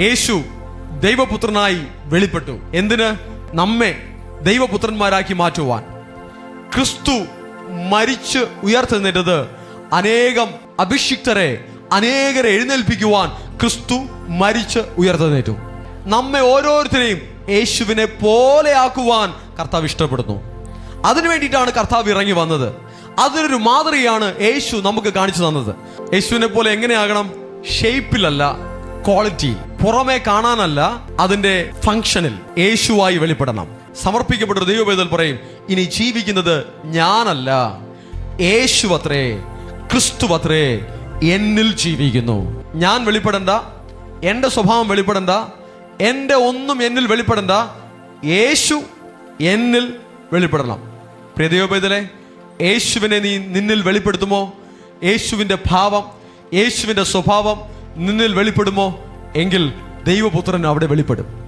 യേശു ദൈവപുത്രനായി വെളിപ്പെട്ടു. എന്തിന്? നമ്മെ ദൈവപുത്രന്മാരാക്കി മാറ്റുവാൻ. ക്രിസ്തു മരിച്ച് ഉയർത്തുന്നിട്ടത് അനേകം അഭിഷിക്തരെ അനേകരെ എഴുന്നേൽപ്പിക്കുവാൻ ക്രിസ്തു മരിച്ച് ഉയർത്തുന്നേറ്റു നമ്മെ ഓരോരുത്തരെയും യേശുവിനെ പോലെയാക്കുവാൻ കർത്താവ് ഇഷ്ടപ്പെടുന്നു. അതിനു വേണ്ടിയിട്ടാണ് കർത്താവ് ഇറങ്ങി വന്നത്. അതിനൊരു മാതൃകയാണ് യേശു നമുക്ക് കാണിച്ചു തന്നത്. യേശുവിനെ പോലെ എങ്ങനെയാകണം ഷേപ്പിലല്ല ക്വാളിറ്റി പുറമെ കാണാനല്ല അതിന്റെ ഫംഗ്ഷനിൽ യേശുവായി വെളിപ്പെടണം. സമർപ്പിക്കപ്പെട്ട ദൈവവേദൽ പറയും ഇനി ജീവിക്കുന്നത് ഞാനല്ല യേശു അത്രേ ക്രിസ്തു അത്രേ എന്നിൽ ജീവിക്കുന്നു. ഞാൻ വെളിപ്പെടണ്ട എന്റെ സ്വഭാവം വെളിപ്പെടണ്ട എന്റെ ഒന്നും എന്നിൽ വെളിപ്പെടണ്ട യേശു എന്നിൽ വെളിപ്പെടണം. പ്രിയ ദൈവവേദലെ യേശുവിനെ നീ നിന്നിൽ വെളിപ്പെടുത്തുമോ? യേശുവിന്റെ ഭാവം യേശുവിന്റെ സ്വഭാവം നിന്നിൽ വെളിപ്പെടുമോ? എങ്കിൽ ദൈവപുത്രൻ അവിടെ വെളിപ്പെടും.